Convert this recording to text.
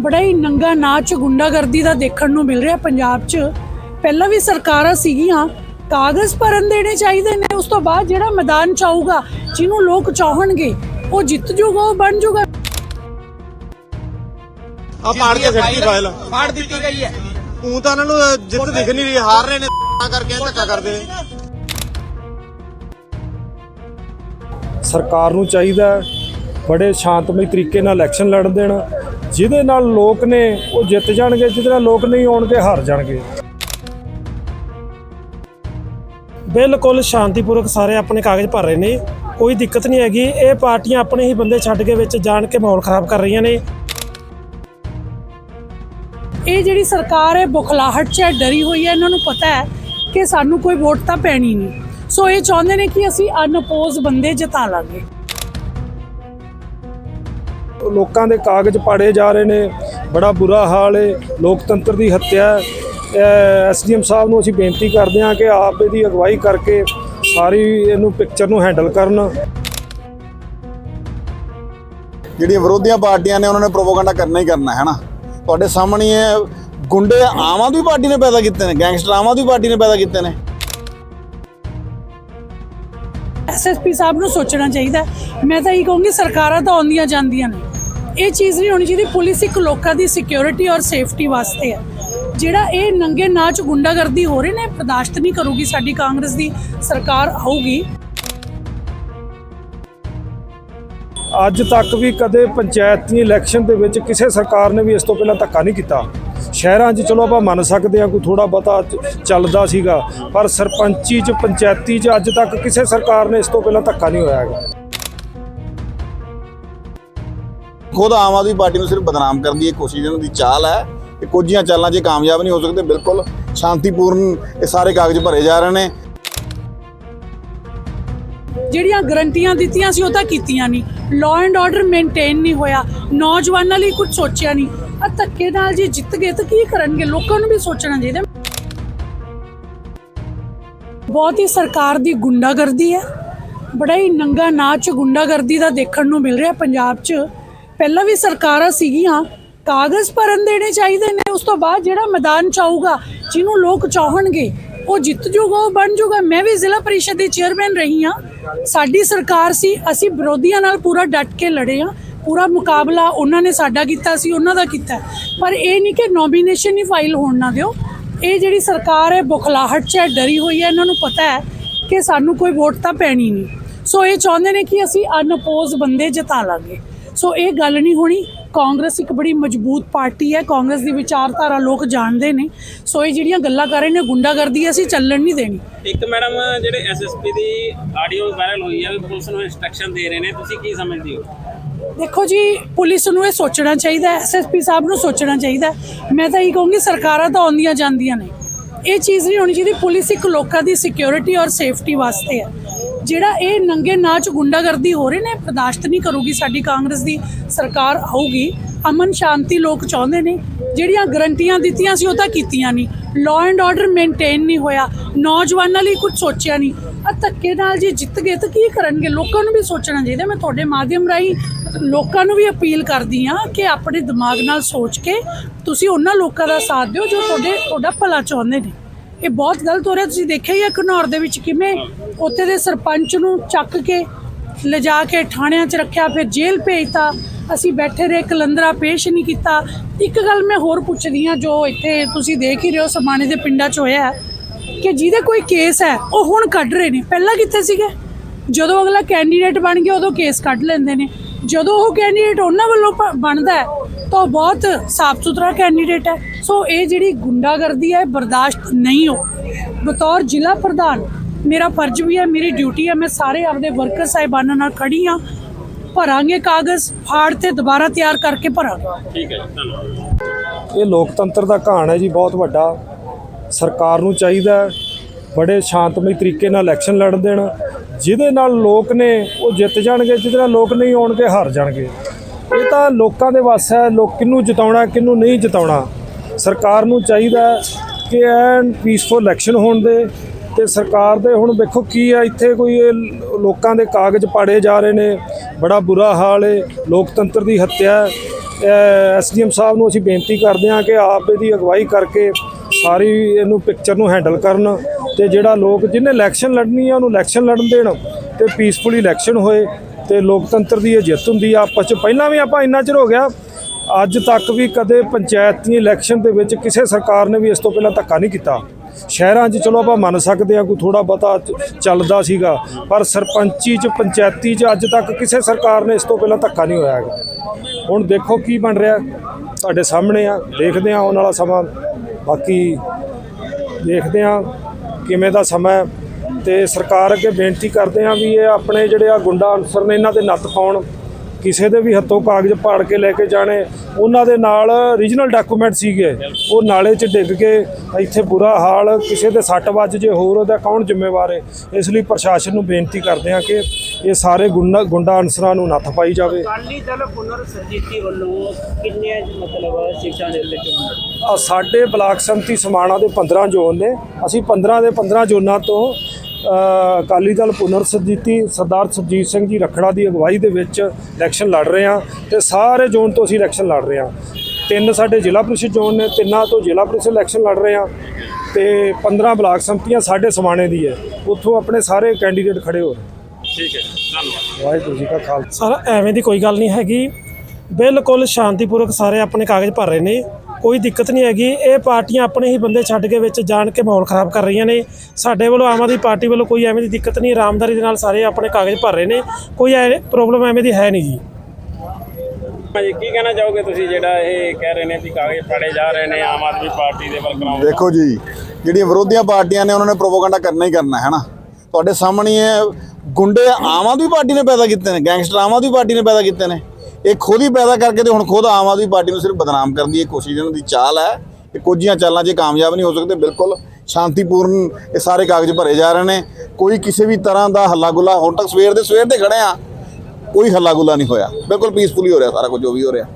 ਬੜਾ ਹੀ ਨੰਗਾ ਨਾਚ ਗੁੰਡਾਗਰਦੀ ਦਾ ਦੇਖਣ ਨੂੰ ਮਿਲ ਰਿਹਾ ਪੰਜਾਬ 'ਚ। ਪਹਿਲਾਂ ਵੀ ਸਰਕਾਰਾਂ ਸੀਗੀਆਂ ਕਾਗਜ਼ ਭਰਨ ਦੇਣੇ ਚਾਹੀਦੇ ਨੇ ਉਸ ਤੋਂ ਬਾਅਦ ਜਿਹੜਾ ਮੈਦਾਨ ਚਾਹੂਗਾ ਜਿਹਨੂੰ ਲੋਕ ਚਾਹਣਗੇ ਉਹ ਜਿੱਤ ਜੂਗਾ ਉਹ ਬਣ ਜੂਗਾ। ਆ ਪਾੜ ਕੇ ਸਿੱਟੀ ਫਾਈਲ। ਫਾੜ ਦਿੱਤੀ ਗਈ ਹੈ। ਉਹ ਤਾਂ ਇਹਨਾਂ ਨੂੰ ਜਿੱਤ ਦਿਖ ਨਹੀਂ ਰਹੀ ਹਾਰ ਰਹੇ ਨੇ ਤਾਂ ਕਰਕੇ ਇਹ ਧੱਕਾ ਕਰਦੇ ਨੇ। ਸਰਕਾਰ ਨੂੰ ਚਾਹੀਦਾ ਹੈ ਬੜੇ ਸ਼ਾਂਤਮਈ ਤਰੀਕੇ ਨਾਲ ਇਲੈਕਸ਼ਨ ਲੜਨ ਦੇਣ। ਜਿਹਦੇ ਨਾਲ ਲੋਕ ਨੇ ਉਹ ਜਿੱਤ ਜਾਣਗੇ, ਜਿਹਦੇ ਨਾਲ ਲੋਕ ਨਹੀਂ ਆਉਣਗੇ, ਹਾਰ ਜਾਣਗੇ। ਬਿਲਕੁਲ ਸ਼ਾਂਤੀਪੂਰਵਕ ਸਾਰੇ ਆਪਣੇ ਕਾਗਜ਼ ਭਰ ਰਹੇ ਨੇ। ਕੋਈ ਦਿੱਕਤ ਨਹੀਂ ਹੈਗੀ। ਇਹ ਪਾਰਟੀਆਂ ਆਪਣੇ ਹੀ ਬੰਦੇ ਛੱਡ ਕੇ ਵਿੱਚ ਜਾਣ ਕੇ ਮਾਹੌਲ ਖਰਾਬ ਕਰ ਰਹੀਆਂ ਨੇ। ਇਹ ਜਿਹੜੀ ਸਰਕਾਰ ਹੈ, ਬੁਖਲਾਹਟ 'ਚ ਹੈ, ਡਰੀ ਹੋਈ ਹੈ, ਇਹਨਾਂ ਨੂੰ ਪਤਾ ਹੈ ਕਿ ਸਾਨੂੰ ਕੋਈ ਵੋਟ ਤਾਂ ਪੈਣੀ ਨਹੀਂ। ਸੋ ਇਹ ਚਾਹੁੰਦੇ ਨੇ ਕਿ ਅਸੀਂ ਅਨਪੋਜ਼ ਬੰਦੇ ਜਿਤਾ ਲਾਂਗੇ। ਲੋਕਾਂ ਦੇ ਕਾਗਜ਼ ਪਾੜੇ ਜਾ ਰਹੇ ਨੇ ਬੜਾ ਬੁਰਾ ਹਾਲ ਹੈ ਲੋਕਤੰਤਰ ਦੀ ਹੱਤਿਆ ਹੈ। ਐਸਡੀਐਮ ਸਾਹਿਬ ਨੂੰ ਅਸੀਂ ਬੇਨਤੀ ਕਰਦੇ ਹਾਂ ਕਿ ਆਪ ਇਹਦੀ ਅਗਵਾਈ ਕਰਕੇ ਸਾਰੀ ਇਹਨੂੰ ਪਿਕਚਰ ਨੂੰ ਹੈਂਡਲ ਕਰਨ। ਜਿਹੜੀਆਂ ਵਿਰੋਧੀਆਂ ਪਾਰਟੀਆਂ ਨੇ ਉਹਨਾਂ ਨੇ ਪ੍ਰੋਪਾਗੈਂਡਾ ਕਰਨਾ ਹੀ ਕਰਨਾ ਹੈ ਨਾ? ਤੁਹਾਡੇ ਸਾਹਮਣੇ ਗੁੰਡੇ ਆਮ ਆਦਮੀ ਪਾਰਟੀ ਨੇ ਪੈਦਾ ਕੀਤੇ ਨੇ ਗੈਂਗਸਟਰ ਆਮ ਆਦਮੀ ਪਾਰਟੀ ਨੇ ਪੈਦਾ ਕੀਤੇ ਨੇ। ਐਸਐਸਪੀ ਸਾਹਿਬ ਨੂੰ ਸੋਚਣਾ ਚਾਹੀਦਾ। ਮੈਂ ਤਾਂ ਇਹ ਕਹੂੰਗੀ ਸਰਕਾਰਾਂ ਤਾਂ ਆਉਂਦੀਆਂ ਜਾਂਦੀਆਂ ਨੇ। ਇਹ ਚੀਜ਼ ਨਹੀਂ ਹੋਣੀ ਚਾਹੀਦੀ। ਪੁਲਿਸ ਇੱਕ ਲੋਕਾਂ ਦੀ ਸਿਕਿਉਰਿਟੀ ਔਰ ਸੇਫਟੀ ਵਾਸਤੇ ਹੈ। ਜਿਹੜਾ ਇਹ ਨੰਗੇ ਨਾਚ ਗੁੰਡਾਗਰਦੀ ਹੋ ਰਹੇ ਨੇ ਬਰਦਾਸ਼ਤ ਨਹੀਂ ਕਰੂਗੀ ਸਾਡੀ ਕਾਂਗਰਸ ਦੀ ਸਰਕਾਰ ਆਊਗੀ। ਅੱਜ ਤੱਕ ਵੀ ਕਦੇ ਪੰਚਾਇਤੀ ਇਲੈਕਸ਼ਨ ਦੇ ਵਿੱਚ ਕਿਸੇ ਸਰਕਾਰ ਨੇ ਵੀ ਇਸ ਤੋਂ ਪਹਿਲਾਂ ਧੱਕਾ ਨਹੀਂ ਕੀਤਾ। ਸ਼ਹਿਰਾਂ 'ਚ ਚਲੋ ਆਪਾਂ ਮੰਨ ਸਕਦੇ ਹਾਂ ਕੋਈ ਥੋੜਾ ਬਹੁਤਾ ਚੱਲਦਾ ਸੀਗਾ, ਪਰ ਸਰਪੰਚੀ 'ਚ, ਪੰਚਾਇਤੀ 'ਚ ਅੱਜ ਤੱਕ ਕਿਸੇ ਸਰਕਾਰ ਨੇ ਇਸ ਤੋਂ ਪਹਿਲਾਂ ਧੱਕਾ ਨਹੀਂ ਹੋਇਆ ਹੈਗਾ। ਖੁਦ ਆਮ ਆਦਮੀ ਪਾਰਟੀ ਨੂੰ ਸਿਰਫ ਬਦਨਾਮ ਕਰਨ ਦੀ ਇਹ ਕੋਸ਼ਿਸ਼ ਇਹਨਾਂ ਦੀ ਚਾਲ ਹੈ ਕਿ ਕੁਝੀਆਂ ਚਾਲਾਂ 'ਚ ਕਾਮਯਾਬ ਨਹੀਂ ਹੋ ਸਕਦੇ, ਬਿਲਕੁਲ ਸ਼ਾਂਤੀਪੂਰਨ ਇਹ ਸਾਰੇ ਕਾਗਜ਼ ਭਰੇ ਜਾ ਰਹੇ ਨੇ। ਜਿਹੜੀਆਂ ਗਰੰਟੀਆਂ ਦਿੱਤੀਆਂ ਸੀ ਉਹ ਤਾਂ ਕੀਤੀਆਂ ਨਹੀਂ। ਲਾਅ ਐਂਡ ਆਰਡਰ ਮੇਨਟੇਨ ਨਹੀਂ ਹੋਇਆ। ਨੌਜਵਾਨਾਂ ਲਈ ਕੁਝ ਸੋਚਿਆ ਨਹੀਂ। ਆ ਧੱਕੇ ਨਾਲ ਜੇ ਜਿੱਤ ਗਏ ਤਾਂ ਕੀ ਕਰਨਗੇ? ਲੋਕਾਂ ਨੂੰ ਵੀ ਸੋਚਣਾ ਚਾਹੀਦਾ। ਬਹੁਤ ਹੀ ਸਰਕਾਰ ਦੀ ਗੁੰਡਾਗਰਦੀ ਹੈ। ਬੜਾ ਹੀ ਨੰਗਾ ਨਾਚ ਗੁੰਡਾਗਰਦੀ ਦਾ ਦੇਖਣ ਨੂੰ ਮਿਲ ਰਿਹਾ ਪੰਜਾਬ 'ਚ। ਪਹਿਲਾਂ ਵੀ ਸਰਕਾਰਾਂ ਸੀਗੀਆਂ, ਕਾਗਜ਼ ਭਰਨ ਦੇਣੇ ਚਾਹੀਦੇ ਨੇ, ਉਸ ਤੋਂ ਬਾਅਦ ਜਿਹੜਾ ਮੈਦਾਨ ਚਾਹੂਗਾ ਜਿਹਨੂੰ ਲੋਕ ਚਾਹਣਗੇ, ਉਹ ਜਿੱਤ ਜੂਗਾ, ਉਹ ਬਣ ਜੂਗਾ। ਮੈਂ ਵੀ ਜ਼ਿਲ੍ਹਾ ਪਰਿਸ਼ਦ ਦੀ ਚੇਅਰਮੈਨ ਰਹੀ ਹਾਂ। ਸਾਡੀ ਸਰਕਾਰ ਸੀ, ਅਸੀਂ ਵਿਰੋਧੀਆਂ ਨਾਲ ਪੂਰਾ ਡਟ ਕੇ ਲੜੇ ਹਾਂ। ਪੂਰਾ ਮੁਕਾਬਲਾ ਉਹਨਾਂ ਨੇ ਸਾਡਾ ਕੀਤਾ ਸੀ ਉਹਨਾਂ ਦਾ ਕੀਤਾ। ਪਰ ਇਹ ਨਹੀਂ ਕਿ ਨੋਮੀਨੇਸ਼ਨ ਹੀ ਫਾਈਲ ਹੋਣ ਨਾ ਦਿਓ। ਇਹ ਜਿਹੜੀ ਸਰਕਾਰ ਹੈ, ਬੁਖਲਾਹਟ 'ਚ ਹੈ, ਡਰੀ ਹੋਈ ਹੈ, ਇਹਨਾਂ ਨੂੰ ਪਤਾ ਹੈ ਕਿ ਸਾਨੂੰ ਕੋਈ ਵੋਟ ਤਾਂ ਪੈਣੀ ਨਹੀਂ। ਸੋ ਇਹ ਚਾਹੁੰਦੇ ਨੇ ਕਿ ਅਸੀਂ ਅਨਪੋਜ਼ ਬੰਦੇ ਜਿਤਾ ਲਾਂਗੇ। ਸੋ ਇਹ ਗੱਲ ਨਹੀਂ ਹੋਣੀ ਕਾਂਗਰਸ ਇੱਕ ਬੜੀ ਮਜ਼ਬੂਤ ਪਾਰਟੀ ਹੈ ਕਾਂਗਰਸ ਦੀ ਵਿਚਾਰਧਾਰਾ ਲੋਕ ਜਾਣਦੇ ਨੇ ਸੋ ਇਹ ਜਿਹੜੀਆਂ ਗੱਲਾਂ ਕਰ ਰਹੇ ਨੇ ਗੁੰਡਾਗਰਦੀ ਅਸੀਂ ਚੱਲਣ ਨਹੀਂ ਦੇਣੀ। ਇੱਕ ਮੈਡਮ ਜਿਹੜੇ ਐਸਐਸਪੀ ਦੀ ਆਡੀਓ ਵਾਇਰਲ ਹੋਈ ਹੈ ਪੁਲਿਸ ਨੂੰ ਇੰਸਟਰਕਸ਼ਨ ਦੇ ਰਹੇ ਨੇ ਤੁਸੀਂ ਕੀ ਸਮਝਦੇ ਹੋ? ਦੇਖੋ ਜੀ ਪੁਲਿਸ ਨੂੰ ਇਹ ਸੋਚਣਾ ਚਾਹੀਦਾ ਐਸਐਸਪੀ ਸਾਹਿਬ ਨੂੰ ਸੋਚਣਾ ਚਾਹੀਦਾ। ਮੈਂ ਤਾਂ ਇਹ ਕਹੂੰਗੀ ਸਰਕਾਰਾਂ ਤਾਂ ਆਉਂਦੀਆਂ ਜਾਂਦੀਆਂ ਨੇ। ਇਹ ਚੀਜ਼ ਨਹੀਂ ਹੋਣੀ ਚਾਹੀਦੀ ਪੁਲਿਸ ਇੱਕ ਲੋਕਾਂ ਦੀ ਸਿਕਿਉਰਿਟੀ ਔਰ ਸੇਫਟੀ ਵਾਸਤੇ ਹੈ। ਜਿਹੜਾ ਇਹ ਨੰਗੇ ਨਾਚ ਗੁੰਡਾਗਰਦੀ ਹੋ ਰਹੇ ਨੇ, ਬਰਦਾਸ਼ਤ ਨਹੀਂ ਕਰੂਗੀ ਸਾਡੀ ਕਾਂਗਰਸ ਦੀ ਸਰਕਾਰ ਆਊਗੀ। ਅਮਨ ਸ਼ਾਂਤੀ ਲੋਕ ਚਾਹੁੰਦੇ ਨੇ, ਜਿਹੜੀਆਂ ਗਰੰਟੀਆਂ ਦਿੱਤੀਆਂ ਸੀ ਉਹ ਤਾਂ ਕੀਤੀਆਂ ਨਹੀਂ। ਲਾਅ ਐਂਡ ਆਰਡਰ ਮੇਨਟੇਨ ਨਹੀਂ ਹੋਇਆ, ਨੌਜਵਾਨਾਂ ਲਈ ਕੁਝ ਸੋਚਿਆ ਨਹੀਂ। ਆ ਧੱਕੇ ਨਾਲ ਜੇ ਜਿੱਤ ਗਏ ਤਾਂ ਕੀ ਕਰਨਗੇ? ਲੋਕਾਂ ਨੂੰ ਵੀ ਸੋਚਣਾ ਚਾਹੀਦਾ, ਮੈਂ ਤੁਹਾਡੇ ਮਾਧਿਅਮ ਰਾਹੀਂ ਲੋਕਾਂ ਨੂੰ ਵੀ ਅਪੀਲ ਕਰਦੀ ਆ ਕਿ ਆਪਣੇ ਦਿਮਾਗ ਨਾਲ ਸੋਚ ਕੇ ਤੁਸੀਂ ਉਹਨਾਂ ਲੋਕਾਂ ਦਾ ਸਾਥ ਦਿਓ ਜੋ ਤੁਹਾਡੇ, ਤੁਹਾਡਾ ਭਲਾ ਚਾਹੁੰਦੇ ਨੇ। ਇਹ ਬਹੁਤ ਗਲਤ ਹੋ ਰਿਹਾ। ਤੁਸੀਂ ਦੇਖਿਆ ਹੀ ਹੈ ਘਨੌਰ ਦੇ ਵਿੱਚ ਕਿਵੇਂ ਉੱਥੇ ਦੇ ਸਰਪੰਚ ਨੂੰ ਚੱਕ ਕੇ ਲਿਜਾ ਕੇ ਥਾਣਿਆਂ 'ਚ ਰੱਖਿਆ, ਫਿਰ ਜੇਲ੍ਹ ਭੇਜਤਾ। ਅਸੀਂ ਬੈਠੇ ਰਹੇ, ਕਲੰਦਰਾ ਪੇਸ਼ ਨਹੀਂ ਕੀਤਾ। ਇੱਕ ਗੱਲ ਮੈਂ ਹੋਰ ਪੁੱਛਦੀ ਆ ਜੋ ਇੱਥੇ ਤੁਸੀਂ ਦੇਖ ਹੀ ਰਹੇ ਹੋ, ਸਮਾਣੇ ਦੇ ਪਿੰਡਾਂ 'ਚ ਹੋਇਆ ਕਿ ਜਿਹਦੇ ਕੋਈ ਕੇਸ ਹੈ, ਉਹ ਹੁਣ ਕੱਢ ਰਹੇ ਨੇ। ਪਹਿਲਾਂ ਕਿੱਥੇ ਸੀਗੇ? ਜਦੋਂ ਅਗਲਾ ਕੈਂਡੀਡੇਟ ਬਣ ਗਿਆ, ਉਦੋਂ ਕੇਸ ਕੱਢ ਲੈਂਦੇ ਨੇ। ਜਦੋਂ ਉਹ ਕੈਂਡੀਡੇਟ ਉਹਨਾਂ ਵੱਲੋਂ ਪ- ਬਣਦਾ ਹੈ ਤਾਂ ਉਹ ਬਹੁਤ ਸਾਫ਼ ਸੁਥਰਾ ਕੈਂਡੀਡੇਟ ਹੈ। ਸੋ ਇਹ ਜਿਹੜੀ ਗੁੰਡਾਗਰਦੀ ਹੈ ਬਰਦਾਸ਼ਤ ਨਹੀਂ ਹੋ। ਬਤੌਰ ਜ਼ਿਲ੍ਹਾ ਪ੍ਰਧਾਨ ਮੇਰਾ ਫਰਜ਼ ਵੀ ਹੈ ਮੇਰੀ ਡਿਊਟੀ ਹੈ ਮੈਂ ਸਾਰੇ ਆਪਦੇ ਵਰਕਰ ਸਾਹਿਬਾਨਾਂ ਨਾਲ ਖੜੀ ਹਾਂ। ਭਰਾਂਗੇ ਕਾਗਜ਼ ਫਾੜ ਤੇ ਦੁਬਾਰਾ ਤਿਆਰ ਕਰਕੇ ਭਰਾਂਗੇ। ਠੀਕ ਹੈ ਜੀ ਧੰਨਵਾਦ। ਇਹ ਲੋਕਤੰਤਰ ਦਾ ਘਾਣ ਹੈ ਜੀ ਬਹੁਤ ਵੱਡਾ। ਸਰਕਾਰ ਨੂੰ ਚਾਹੀਦਾ ਹੈ ਬੜੇ ਸ਼ਾਂਤਮਈ ਤਰੀਕੇ ਨਾਲ ਇਲੈਕਸ਼ਨ ਲੜਨ ਦੇਣ। ਜਿਹਦੇ ਨਾਲ ਲੋਕ ਨੇ ਉਹ ਜਿੱਤ ਜਾਣਗੇ ਜਿਹਦੇ ਨਾਲ ਲੋਕ ਨਹੀਂ ਆਉਣਗੇ ਹਾਰ ਜਾਣਗੇ। ਇਹ ਤਾਂ ਲੋਕਾਂ ਦੇ ਵਾਸ ਹੈ, ਲੋਕ ਕਿਹਨੂੰ ਜਿਤਾਉਣਾ, ਕਿਹਨੂੰ ਨਹੀਂ ਜਿਤਾਉਣਾ। ਸਰਕਾਰ ਨੂੰ ਚਾਹੀਦਾ ਕਿ ਐਨ ਪੀਸਫੁਲ ਇਲੈਕਸ਼ਨ ਹੋਣ ਦੇ ਤੇ ਸਰਕਾਰ ਦੇ ਹੁਣ ਵੇਖੋ ਕੀ ਆ ਇੱਥੇ ਕੋਈ ਲੋਕਾਂ ਦੇ ਕਾਗਜ਼ ਪਾੜੇ ਜਾ ਰਹੇ ਨੇ, ਬੜਾ ਬੁਰਾ ਹਾਲ ਏ ਲੋਕਤੰਤਰ ਦੀ ਹੱਤਿਆ ਹੈ। ਐਸਡੀਐਮ ਸਾਹਿਬ ਨੂੰ ਅਸੀਂ ਬੇਨਤੀ ਕਰਦੇ ਹਾਂ ਕਿ ਆਪ ਇਹਦੀ ਅਗਵਾਈ ਕਰਕੇ ਸਾਰੀ ਇਹਨੂੰ ਪਿਕਚਰ ਨੂੰ ਹੈਂਡਲ ਕਰਨ ਤੇ ਜਿਹੜਾ ਲੋਕ, ਜਿਹਨੇ ਇਲੈਕਸ਼ਨ ਲੜਨੀ ਆ, ਉਹਨੂੰ ਇਲੈਕਸ਼ਨ ਲੜਨ ਦੇਣ ਤੇ ਪੀਸਫੁਲੀ ਇਲੈਕਸ਼ਨ ਹੋਏ। ਤੇ ਲੋਕਤੰਤਰ ਦੀ ਇਹ ਜਿੱਤ ਹੁੰਦੀ ਆ, ਆਪਸ ਚ। ਪਹਿਲਾਂ ਵੀ ਆਪਾਂ ਇੰਨਾ ਚਿਰ ਹੋ ਗਿਆ, ਅੱਜ ਤੱਕ ਵੀ ਕਦੇ ਪੰਚਾਇਤੀ ਇਲੈਕਸ਼ਨ ਦੇ ਵਿੱਚ ਕਿਸੇ ਸਰਕਾਰ ਨੇ ਵੀ ਇਸ ਤੋਂ ਪਹਿਲਾਂ ਧੱਕਾ ਨਹੀਂ ਕੀਤਾ। ਸ਼ਹਿਰਾਂ 'ਚ ਚਲੋ ਆਪਾਂ ਮੰਨ ਸਕਦੇ ਹਾਂ ਕੋਈ ਥੋੜਾ ਬਹੁਤਾ ਚੱਲਦਾ ਸੀਗਾ, ਪਰ ਸਰਪੰਚੀ 'ਚ, ਪੰਚਾਇਤੀ 'ਚ ਅੱਜ ਤੱਕ ਕਿਸੇ ਸਰਕਾਰ ਨੇ ਇਸ ਤੋਂ ਪਹਿਲਾਂ ਧੱਕਾ ਨਹੀਂ ਹੋਇਆ ਹੈਗਾ। ਹੁਣ ਦੇਖੋ ਕੀ ਬਣ ਰਿਹਾ, ਤੁਹਾਡੇ ਸਾਹਮਣੇ ਆ, ਦੇਖਦੇ ਆ ਆਉਣ ਵਾਲਾ ਸਮਾਂ। ਬਾਕੀ ਦੇਖਦੇ ਆ ਕਿਵੇਂ ਦਾ ਸਮਾਂ ਤੇ ਸਰਕਾਰ ਅੱਗੇ ਬੇਨਤੀ ਕਰਦੇ ਆ ਵੀ ਇਹ ਆਪਣੇ ਜਿਹੜੇ ਆ ਗੁੰਡਾ ਅਨਸਰ ਨੇ ਇਹਨਾਂ ਦੇ ਨੱਥ ਪਾਉਣ। ਕਿਸੇ ਦੇ ਵੀ ਹੱਥੋਂ ਕਾਗਜ਼ ਪਾੜ ਕੇ ਲੈ ਕੇ ਜਾਣੇ ਉਹਨਾਂ ਦੇ ਨਾਲ ਰੀਜਨਲ ਡਾਕੂਮੈਂਟ ਸੀਗੇ ਉਹ ਨਾਲੇ 'ਚ ਡਿੱਗ ਕੇ ਇੱਥੇ ਬੁਰਾ ਹਾਲ ਕਿਸੇ ਦੇ ਸੱਟ ਵੱਜ ਜੇ ਹੋਰ ਉਹਦਾ ਕੌਣ ਜ਼ਿੰਮੇਵਾਰ ਹੈ ਇਸ ਲਈ ਪ੍ਰਸ਼ਾਸਨ ਨੂੰ ਬੇਨਤੀ ਕਰਦੇ ਆ ਕਿ ਇਹ ਸਾਰੇ ਗੁੰਡਾ ਗੁੰਡਾ ਅਨਸਰਾਂ ਨੂੰ ਨੱਥ ਪਾਈ ਜਾਵੇ। ਅਕਾਲੀ ਦਲ ਪੁਨਰ ਸਰਜੀਤੀ ਵੱਲੋਂ ਕਿੰਨੇ ਮਤਲਬ ਸਿੱਖਾਂ ਦੇ ਆ ਸਾਡੇ ਬਲਾਕ ਸੰਮਤੀ ਸਮਾਣਾ ਦੇ 15 ਜ਼ੋਨ ਨੇ। ਅਸੀਂ 15 ਦੇ 15 ਜ਼ੋਨਾਂ ਤੋਂ ਅਕਾਲੀ ਦਲ ਪੁਨਰ ਸਰਜੀਤੀ ਸਰਦਾਰ ਸੁਰਜੀਤ ਸਿੰਘ ਜੀ ਰਖੜਾ ਦੀ ਅਗਵਾਈ ਦੇ ਵਿੱਚ ਇਲੈਕਸ਼ਨ ਲੜ ਰਹੇ ਹਾਂ ਤੇ ਸਾਰੇ ਜ਼ੋਨ ਤੋਂ ਅਸੀਂ ਇਲੈਕਸ਼ਨ ਲੜ ਰਹੇ ਹਾਂ। ਤਿੰਨ ਸਾਡੇ ਜ਼ਿਲ੍ਹਾ ਪ੍ਰੀਸ਼ਦ ਜ਼ੋਨ ਨੇ ਤਿੰਨਾਂ ਤੋਂ ਜ਼ਿਲ੍ਹਾ ਪ੍ਰੀਸ਼ਦ ਇਲੈਕਸ਼ਨ ਲੜ ਰਹੇ ਹਾਂ ਤੇ 15 ਬਲਾਕ ਸੰਮਤੀਆਂ ਸਾਡੇ ਸਮਾਣੇ ਦੀ ਹੈ। ਉੱਥੋਂ ਆਪਣੇ ਸਾਰੇ ਕੈਂਡੀਡੇਟ ਖੜੇ ਹੋ ਰਹੇ ਠੀਕ ਹੈ ਧੰਨਵਾਦ। ਵਾਹਿਗੁਰੂ ਜੀ ਕਾ ਖਾਲਸਾ। ਸਰ ਐਵੇਂ ਦੀ ਕੋਈ ਗੱਲ ਨਹੀਂ ਹੈਗੀ। ਬਿਲਕੁਲ ਸ਼ਾਂਤੀਪੂਰਵਕ ਸਾਰੇ ਆਪਣੇ ਕਾਗਜ਼ ਭਰ ਰਹੇ ਨੇ। ਕੋਈ ਦਿੱਕਤ ਨਹੀਂ ਹੈਗੀ। ਇਹ ਪਾਰਟੀਆਂ ਆਪਣੇ ਹੀ ਬੰਦੇ ਛੱਡ ਕੇ ਵਿੱਚ ਜਾਣ ਕੇ ਮਾਹੌਲ ਖਰਾਬ ਕਰ ਰਹੀਆਂ ਨੇ। ਸਾਡੇ ਵੱਲੋਂ ਆਮ ਆਦਮੀ ਪਾਰਟੀ ਵੱਲੋਂ ਕੋਈ ਐਵੇਂ ਦੀ ਦਿੱਕਤ ਨਹੀਂ ਆਰਾਮਦਾਰੀ ਦੇ ਨਾਲ ਸਾਰੇ ਆਪਣੇ ਕਾਗਜ਼ ਭਰ ਰਹੇ ਨੇ। ਕੋਈ ਪ੍ਰੋਬਲਮ ਐਵੇਂ ਦੀ ਹੈ ਨਹੀਂ ਜੀ। ਭਾਜੀ ਕੀ ਕਹਿਣਾ ਚਾਹੋਗੇ ਤੁਸੀਂ ਜਿਹੜਾ ਇਹ ਕਹਿ ਰਹੇ ਨੇ ਵੀ ਕਾਗਜ਼ ਫਾੜੇ ਜਾ ਰਹੇ ਨੇ ਆਮ ਆਦਮੀ ਪਾਰਟੀ ਦੇ ਵਰਕਰਾਂ ਵੱਲੋਂ ਦੇਖੋ ਜੀ ਜਿਹੜੀਆਂ ਵਿਰੋਧੀਆਂ ਪਾਰਟੀਆਂ ਨੇ ਉਹਨਾਂ ਨੇ ਪ੍ਰੋਪਗੈਂਡਾ ਕਰਨਾ ਹੀ ਕਰਨਾ ਹੈ ਨਾ ਤੁਹਾਡੇ ਸਾਹਮਣੇ ਗੁੰਡੇ ਆਮ ਆਦਮੀ ਪਾਰਟੀ ਨੇ ਪੈਦਾ ਕੀਤੇ ਨੇ ਗੈਂਗਸਟਰ ਆਮ ਆਦਮੀ ਪਾਰਟੀ ਨੇ ਪੈਦਾ ਕੀਤੇ ਨੇ। ਇਹ ਖੁਦ ਹੀ ਪੈਦਾ ਕਰਕੇ ਤੇ ਹੁਣ ਖੁਦ ਆਮ ਆਦਮੀ ਪਾਰਟੀ ਨੂੰ ਸਿਰਫ ਬਦਨਾਮ ਕਰਨ ਦੀ ਇਹ ਕੋਸ਼ਿਸ਼ ਇਹਨਾਂ ਦੀ ਚਾਲ ਹੈ। ਇਹ ਕੁਝੀਆਂ ਚਾਲਾਂ 'ਚ ਕਾਮਯਾਬ ਨਹੀਂ ਹੋ ਸਕਦੇ, ਬਿਲਕੁਲ ਸ਼ਾਂਤੀਪੂਰਨ ਇਹ ਸਾਰੇ ਕਾਗਜ਼ ਭਰੇ ਜਾ ਰਹੇ ਨੇ। ਕੋਈ ਕਿਸੇ ਵੀ ਤਰ੍ਹਾਂ ਦਾ ਹੱਲਾ ਗੁੱਲਾ ਹੁਣ ਤੱਕ ਸਵੇਰ ਦੇ ਸਵੇਰ ਦੇ ਖੜੇ ਆ, ਕੋਈ ਹੱਲਾ ਗੁੱਲਾ ਨਹੀਂ ਹੋਇਆ। ਬਿਲਕੁਲ ਪੀਸਫੁਲੀ ਹੋ ਰਿਹਾ ਸਾਰਾ ਕੁਝ, ਜੋ ਵੀ ਹੋ ਰਿਹਾ।